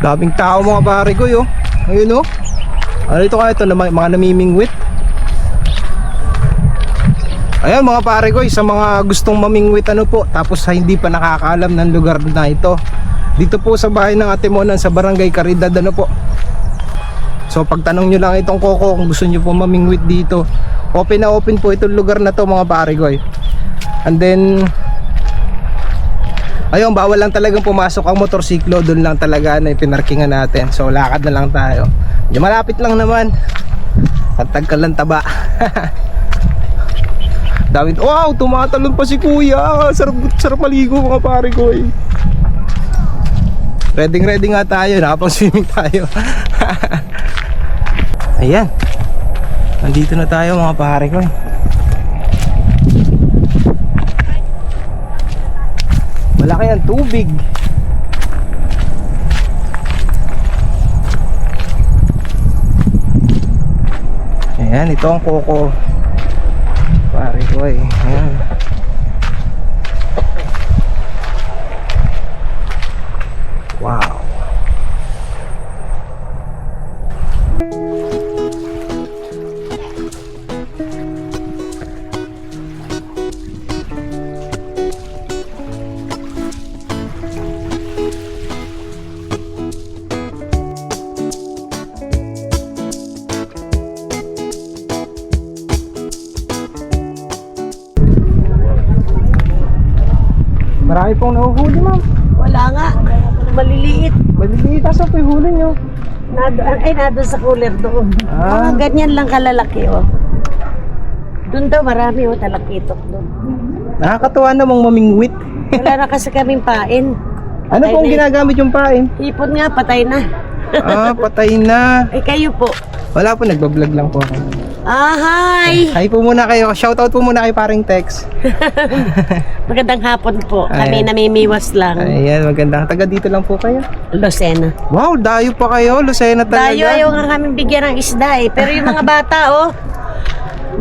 Daming tao mga pare ko yo. Ayun oh. Ano ito kaya ito na mga namimingwit? Ayan mga pare ko, sa mga gustong mamingwit ano po, tapos sa hindi pa nakakaalam ng lugar na ito. Dito po sa bahay ng Ate Monan sa Barangay Caridad ano po. So pagtanong nyo lang itong Coco kung gusto nyo po mamingwit dito. Open na open po itong lugar na to mga pare ko. eh. And then Ayun, bawal lang talagang pumasok ang motorsiklo. Doon lang talaga na pinarkingan natin. So, lakad na lang tayo. Medyo malapit lang naman. At tagkalan taba. Dami. Wow, tumatalon pa si kuya. Sarap, sarap maligo mga pare ko eh. Ready ready nga tayo. Nakapang swimming tayo. Ayan. Nandito na tayo mga pare ko eh. Malaki ang tubig. Ayan, ito ang koko. Pare ko eh. Ayan. Ay, nado sa cooler doon. Ah. Mga ganyan lang kalalaki, oh. Doon daw marami, oh, talakitok doon. Nakakatuwa namang mamingwit. Wala na kasi kaming pain. Ano Patay pong na ginagamit yung pain? Hipon nga, patay na. ah, patay na. Ay, kayo po. Wala po, nagbablog lang po ako. Ah, hi! Hi po muna kayo. Shoutout po muna kay paring Tex. Magandang hapon po. Kami namimiwas lang. Ayan, maganda. Taga dito lang po kayo. Lucena. Wow, dayo pa kayo. Lucena talaga. Tayo ayaw nga kami bigyan ng isda eh. Pero yung mga bata, oh,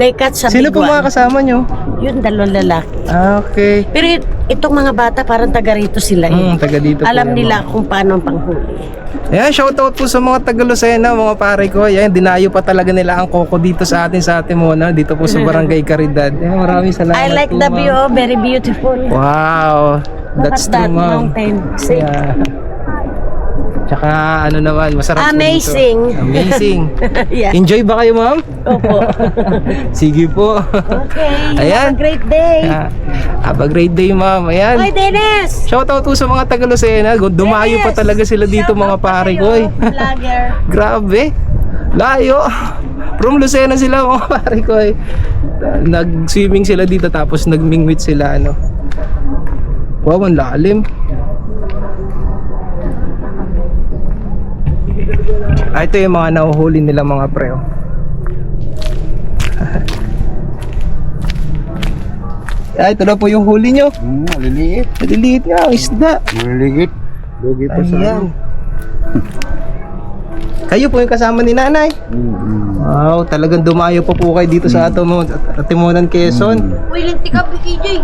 they cut sa Sino po mga biguan. kasama nyo? Yun, dalawang lalaki. Ah, okay. Pero itong mga bata, parang taga rito sila eh. Hmm, taga dito po Alam yan, nila kung paano ang panghuli. Ayan, shoutout po sa mga taga Lucena, mga pare ko. Ayan, dinayo pa talaga nila ang koko dito sa atin sa atin muna. Dito po sa Barangay Caridad. Ayan, maraming salamat I like po, the view, oh, very beautiful. Wow. Look That's at that mountain. See? Yeah. Tsaka ano naman, masarap po Amazing. dito. Amazing. yeah. Enjoy ba kayo, ma'am? Opo. Sige po. Okay. Ayan. Have a great day. Ah, Have a great day, ma'am. Ayan. Hoy, Dennis! Shoutout po sa mga taga Lucena. Dumayo pa talaga sila dito Shout mga pare ko. eh. Vlogger. Grabe. Layo. From Lucena sila mga pare ko. eh. Nag-swimming sila dito tapos nagmingwit sila ano. Wow, ang lalim. Ah, ito yung mga nahuhuli nila mga preo. ah, ito na po yung huli nyo. Hmm, maliliit. Maliliit nga ang isda. Maliliit. Lugi pa sa Ayan. Kayo po yung kasama ni nanay. Hmm, Wow, talagang dumayo pa po kayo dito sa ato mo Atimunan Quezon. Uy, lintik ka, BKJ.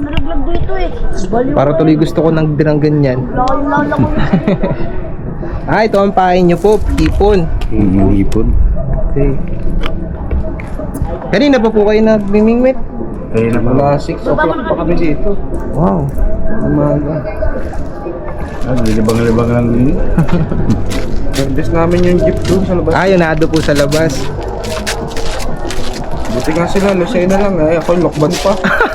Nalaglag dito eh. Baliw. Para tuloy gusto ko ng dirang ganyan. Ah, ito ang pain nyo po, hipon. Hmm, ipon. Okay. Kanina pa po kayo nagmimingwit? Kaya na Wala 6 o'clock pa kami dito. Wow. Umaga. Ah, lilibang-libang lang din. Service namin yung jeep doon sa labas. Ah, yun nado po sa labas. Buti nga sila, Lucena lang eh. Ako lokban pa.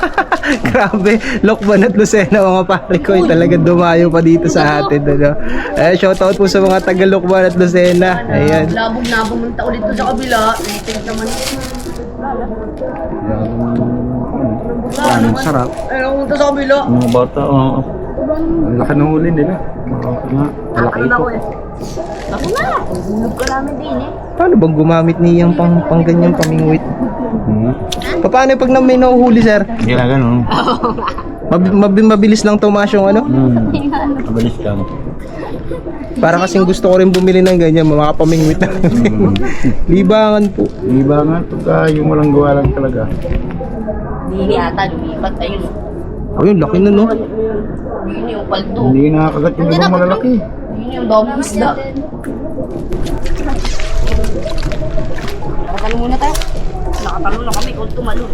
Grabe, Lokban at Lucena mga pare ko, eh, talaga dumayo pa dito sa atin. Ano? Eh, shoutout po sa mga taga Lokban at Lucena. Ayan. Labog-labog ng tao dito sa kabila. Tingnan naman. Ang sarap. Ay, nakunta sa kabila. Mga bata, oo. Ang laki ng huli nila. Malaki ito. eh. Ako na. Hulog ka namin din eh. Paano bang gumamit niyang pang, pang ganyang pamingwit? Hmm. Pa- Paano pag na may nahuhuli, sir? Hindi na ganun. Mab- mab- mabilis lang tumaas yung ano? Hmm. Mabilis lang. Para kasing gusto ko rin bumili ng ganyan, mga pamingwit na. Hmm. Libangan po. Iba nga, pagka yung walang gawa lang talaga. Hindi ata lumipat. Ayun. Ayun, laki na no. Yun yung paldo. Hindi nakakagat yung ibang malalaki. Yun yung daming isda. Nakatalong muna tayo. Nakatalong na kami kung tumalong.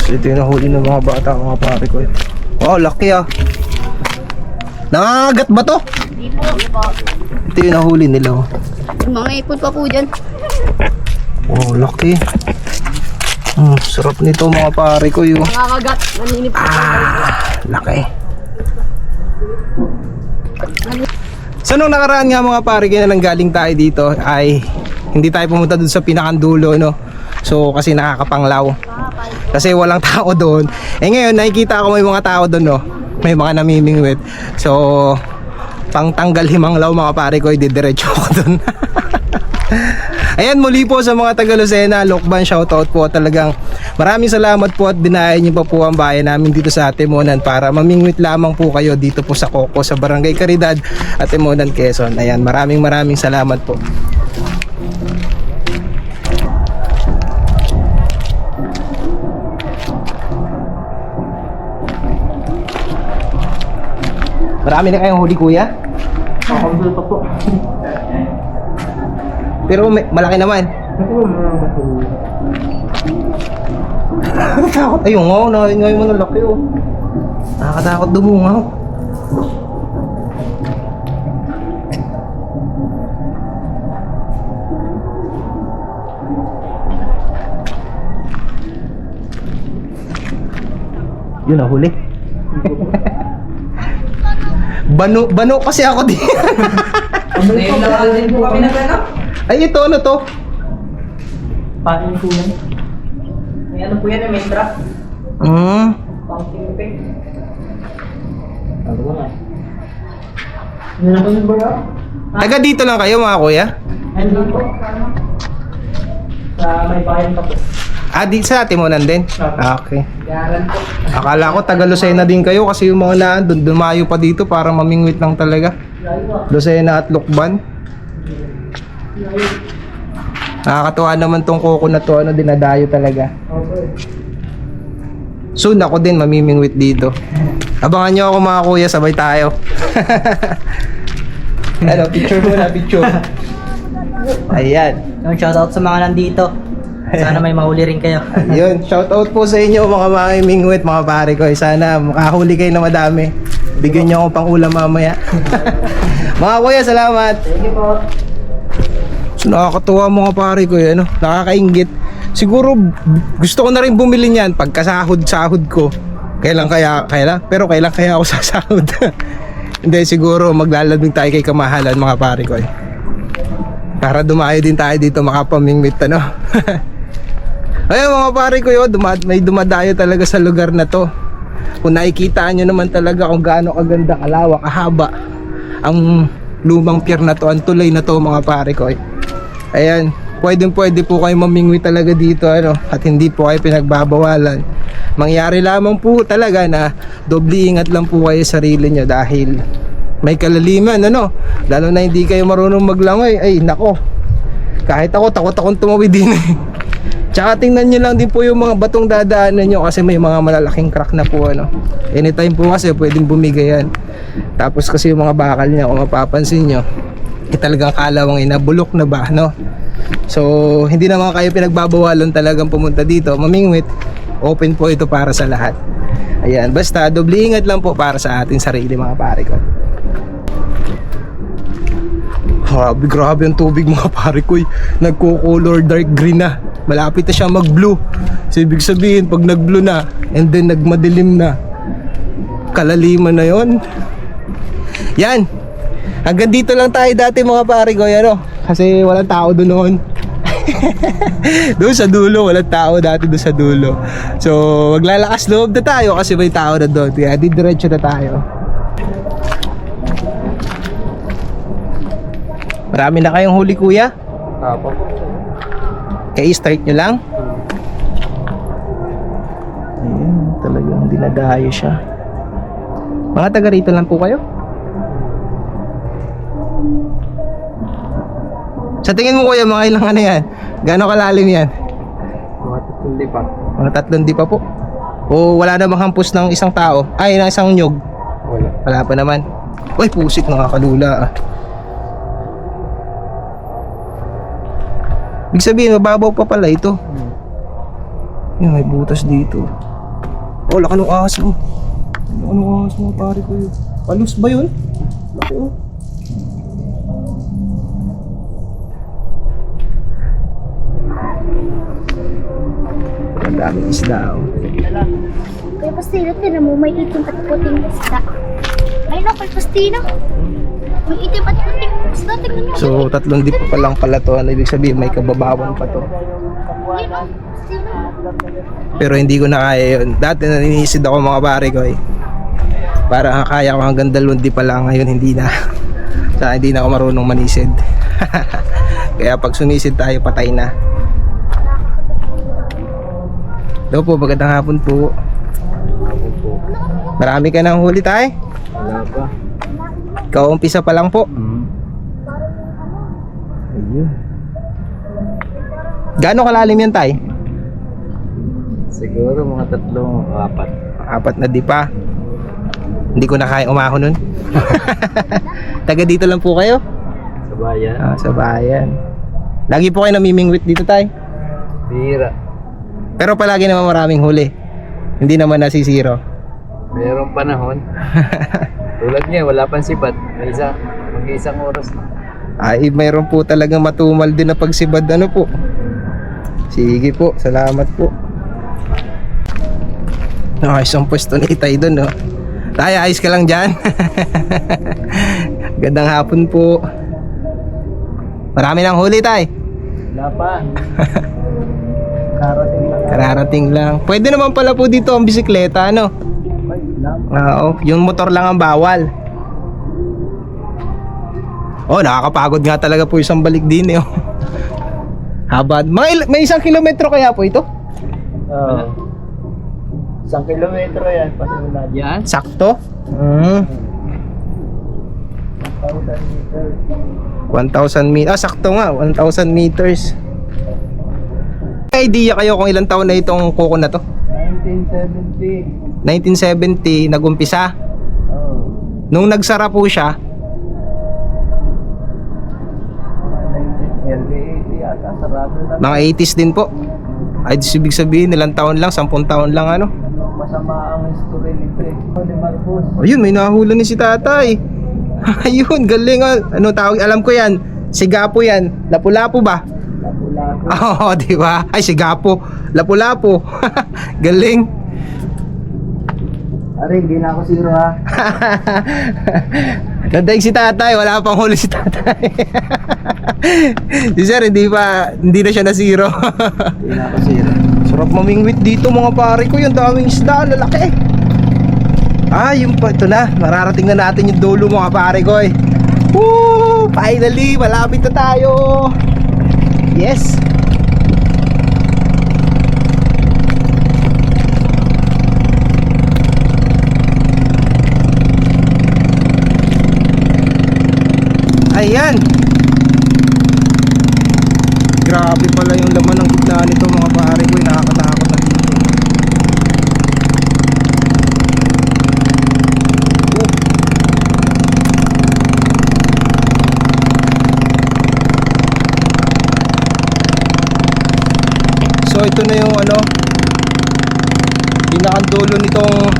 So, ito yung nahuli ng mga bata, mga pare ko. eh. Oh, laki ah. Nangangagat ba to? Hindi po. Hindi po. Ito yung nahuli nila. oh. Yung mga ipon pa po dyan. Oh, laki. Hmm, sarap nito mga pare ko yun. Nakakagat. Naninipot. Laki. So nung nakaraan nga mga pare kaya nang galing tayo dito ay hindi tayo pumunta dun sa pinakandulo no. So kasi nakakapanglaw. Kasi walang tao doon. Eh ngayon nakikita ko may mga tao doon no. May mga namimingwit. So pang tanggal himanglaw mga pare ko, didiretso ko doon. Ayan muli po sa mga taga Lucena, Lokban shoutout po talagang maraming salamat po at dinayan niyo pa po ang bayan namin dito sa Atimonan para mamingwit lamang po kayo dito po sa Coco sa Barangay Caridad Atimonan Quezon. Ayan maraming maraming salamat po. Marami na kayong huli kuya? Ako pa po. Pero may, malaki naman. Nakakatakot. Ayun nga, na, ngayon mo na laki oh. Nakakatakot dumungaw. Yun, nahuli. Bano, bano kasi ako din. Ngayon lang din po kami nagano. Ay, ito, ano to? Paano po yan? May ano po yan, may trap. Hmm. Pumping pig. Ano ba Ano na po yung bro? Taga dito lang kayo mga kuya? Ano po? Sa may bayan pa po. Ah, di sa atin mo din? Ah, okay. Akala ko taga Lucena din kayo kasi yung mga naan doon dumayo pa dito para mamingwit lang talaga. Lucena at Lukban. Nakakatuwa naman tong koko na to, ano, dinadayo talaga. Soon ako din mamimingwit dito. Abangan nyo ako mga kuya, sabay tayo. ano, picture muna, picture. Ayan. Yung shoutout sa mga nandito. Sana may mahuli rin kayo. Yun, shout out po sa inyo mga mamimingwit, mga pare ko. Sana makahuli kayo na madami. Bigyan nyo ako pang ulam mamaya. mga kuya, salamat. Thank you po. So, nakakatuwa mga pare ko, ano, nakakaingit. Siguro gusto ko na rin bumili niyan pagkasahod-sahod ko. Kailan kaya, kailan? Pero kailan kaya ako sasahod? Hindi, siguro maglalabing tayo kay kamahalan mga pare ko. Eh. Para dumayo din tayo dito makapamingwit ano. Ayun mga pare ko yun, duma- may dumadayo talaga sa lugar na to. Kung nakikita nyo naman talaga kung gaano kaganda, kalawak, kahaba ang lumang pier na to, ang tulay na to mga pare ko. Ayan, pwedeng pwede po kayo mamingwi talaga dito ano, at hindi po kayo pinagbabawalan. Mangyari lamang po talaga na doble ingat lang po kayo sa sarili nyo dahil may kalaliman ano, lalo na hindi kayo marunong maglangoy, ay nako, kahit ako takot akong tumawid din eh. Tsaka tingnan nyo lang din po yung mga batong dadaanan nyo kasi may mga malalaking crack na po ano. Anytime po kasi pwedeng bumigay yan. Tapos kasi yung mga bakal niya kung mapapansin nyo, eh talagang kalawang inabulok na ba no? So hindi naman kayo pinagbabawalan talagang pumunta dito. Mamingwit, open po ito para sa lahat. Ayan, basta doble ingat lang po para sa ating sarili mga pare ko. Grabe, grabe ang tubig mga pare ko. Nagko-color dark green na. Malapit na siya mag-blue. So ibig sabihin pag nag-blue na and then nagmadilim na, kalaliman na yon. Yan. Hanggang dito lang tayo dati mga pare ko, ano? Kasi walang tao doon noon. doon sa dulo, walang tao dati doon sa dulo. So, maglalakas loob na tayo kasi may tao na doon. Kaya didiretso na tayo. Marami na kayong huli kuya? Apo. Kaya start nyo lang? Ayun, talagang dinadayo siya. Mga taga rito lang po kayo? Sa tingin mo kuya, mga ilang ano yan? Gaano kalalim yan? Mga tutundi pa. Mga tatlong di pa po. O wala na bang hampos ng isang tao? Ay, ng isang nyog? Wala. Wala pa naman. Uy, pusik nakakalula ah. Ibig sabihin, mababaw pa pala ito. Yan, may butas dito. Oh, laki ng ahas mo. Laki ng ahas mo, pare ko yun. Palus ba yun? Laki oh. Ang daming isda oh. Kaya Pastino, tinan mo, may itim at puting isda. Ay no, kay Pastino. May itim at puting. So, tatlong dip pa lang pala to. Ano ibig sabihin, may kababawan pa to. Pero hindi ko na kaya yun. Dati naninisid ako mga pare ko eh. Para kaya ko hanggang dalawang di pa lang. Ngayon hindi na. Sa hindi na ako marunong manisid. kaya pag sumisid tayo, patay na. Daw po, magandang hapon po. Marami ka nang huli tayo? Wala pa. Ikaw umpisa pa lang po. Hmm. Ayun. Gaano kalalim yan tay? Siguro mga tatlong apat. Apat na di pa. Hindi ko na kaya umahon nun. Taga dito lang po kayo? Sa bayan. Ah, sa bayan. Lagi po kayo namimingwit dito tay. Bira. Pero palagi naman maraming huli. Hindi naman nasisiro. Merong panahon. Tulad niya, wala pang sibat. May isa, mag-iisang oras na. Ay, mayroon po talagang matumal din na pagsibad ano po. Sige po, salamat po. Ayos ang pwesto ni Itay doon, no? Tay, ayos ka lang dyan. Gandang hapon po. Marami ng huli, Tay. Wala pa. Kararating lang. Kararating lang. Pwede naman pala po dito ang bisikleta, ano? Oo, yung motor lang ang bawal. Oh, nakakapagod nga talaga po isang balik din eh. oh. Haba. Mga il- may isang kilometro kaya po ito? Oo. Isang kilometro yan. Pasimula yan. Sakto? Mm. 1,000 meters. Ah, sakto nga. 1,000 meters. May idea kayo kung ilang taon na itong kuko na to? 1970. 1970, nagumpisa. Oo. Nung nagsara po siya, mga 80s din po. Ay, ibig sabihin, ilang taon lang, 10 taon lang ano. Masama ang history nito. Ni Marcos. Ayun, may nahula ni si tatay. Ayun, galing ah. Ano tawag? Alam ko yan. Sigapo yan. Lapu-lapu ba? Lapu-lapu. Oo, di ba? Ay, sigapo. Lapu-lapu. galing. Are, hindi na ako zero ha. Nadaig si tatay, wala pang huli si tatay. si sir, hindi pa, hindi na siya na zero. Hindi na ako zero. Sarap mamingwit dito mga pare ko, yung daming isda, lalaki. Ah, yung pa, ito na, mararating na natin yung dulo mga pare ko eh. Woo! Finally, malapit na tayo. Yes. Ayan. Grabe pala yung laman ng gitna nito mga pare ko, nakakatakot na dito. Oh. So ito na yung ano pinakandulo nitong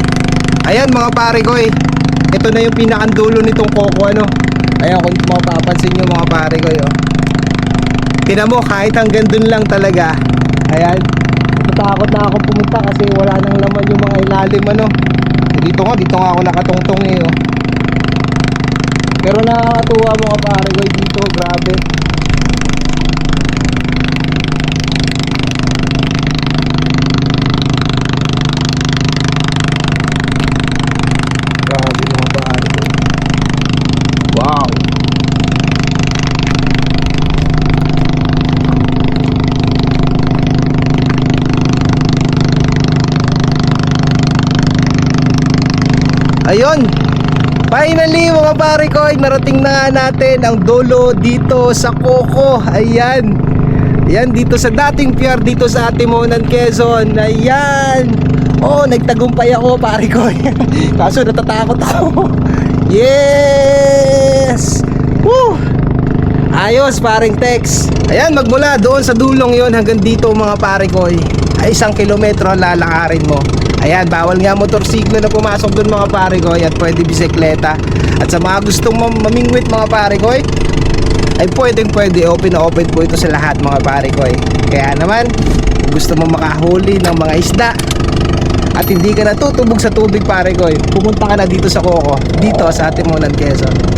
Ayan mga pare ko. Ito na yung pinakandulo nitong koko ano. Ayan kung mapapansin nyo mga pare ko yun. Tinan mo kahit hanggang dun lang talaga Ayan. Natatakot na ako pumunta kasi wala nang laman yung mga ilalim ano. Eh, dito nga, dito nga ako nakatungtong eh. Oh. Pero nakakatuwa mga pare ko dito, grabe. Grabe mga pare ko. Wow. Ayun. Finally mga pare ko, narating na nga natin ang dolo dito sa Coco. Ayan. Ayan dito sa dating pier dito sa Atimonan, Quezon. Ayan. Oh, nagtagumpay ako pare ko. Kaso natatakot ako. yes! Woo! Ayos paring text. Ayan, magmula doon sa dulong yon hanggang dito mga pare ko ay isang kilometro lalakarin mo. Ayan, bawal nga motorsiklo na pumasok doon mga pare ko. At pwede bisikleta. At sa mga gustong mam- mamingwit mga pare ko ay pwedeng pwede. Open na open po ito sa lahat mga pare ko Kaya naman, gusto mo makahuli ng mga isda at hindi ka natutubog sa tubig pare ko pumunta ka na dito sa Coco, dito sa Atimonan, Quezon.